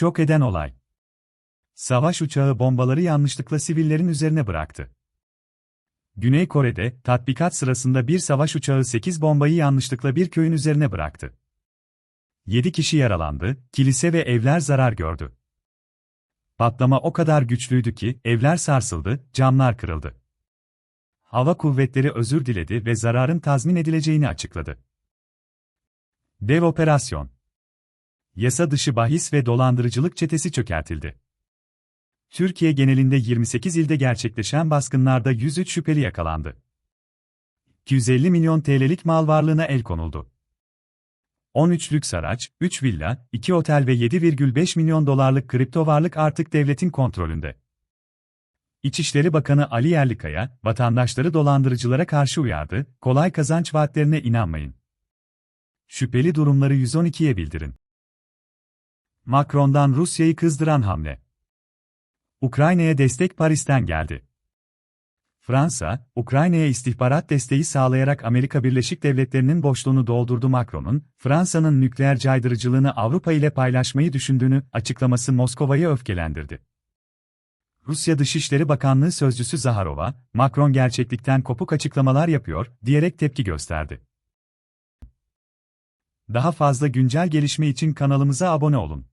Şok eden olay. Savaş uçağı bombaları yanlışlıkla sivillerin üzerine bıraktı. Güney Kore'de tatbikat sırasında bir savaş uçağı 8 bombayı yanlışlıkla bir köyün üzerine bıraktı. 7 kişi yaralandı, kilise ve evler zarar gördü. Patlama o kadar güçlüydü ki evler sarsıldı, camlar kırıldı. Hava kuvvetleri özür diledi ve zararın tazmin edileceğini açıkladı. Dev operasyon. Yasa dışı bahis ve dolandırıcılık çetesi çökertildi. Türkiye genelinde 28 ilde gerçekleşen baskınlarda 103 şüpheli yakalandı. 250 milyon TL'lik mal varlığına el konuldu. 13 lüks araç, 3 villa, 2 otel ve 7,5 milyon dolarlık kripto varlık artık devletin kontrolünde. İçişleri Bakanı Ali Yerlikaya, vatandaşları dolandırıcılara karşı uyardı, kolay kazanç vaatlerine inanmayın. Şüpheli durumları 112'ye bildirin. Macron'dan Rusya'yı kızdıran hamle. Ukrayna'ya destek Paris'ten geldi. Fransa, Ukrayna'ya istihbarat desteği sağlayarak Amerika Birleşik Devletleri'nin boşluğunu doldurdu Macron'un, Fransa'nın nükleer caydırıcılığını Avrupa ile paylaşmayı düşündüğünü açıklaması Moskova'yı öfkelendirdi. Rusya Dışişleri Bakanlığı Sözcüsü Zaharova, Macron gerçeklikten kopuk açıklamalar yapıyor, diyerek tepki gösterdi. Daha fazla güncel gelişme için kanalımıza abone olun.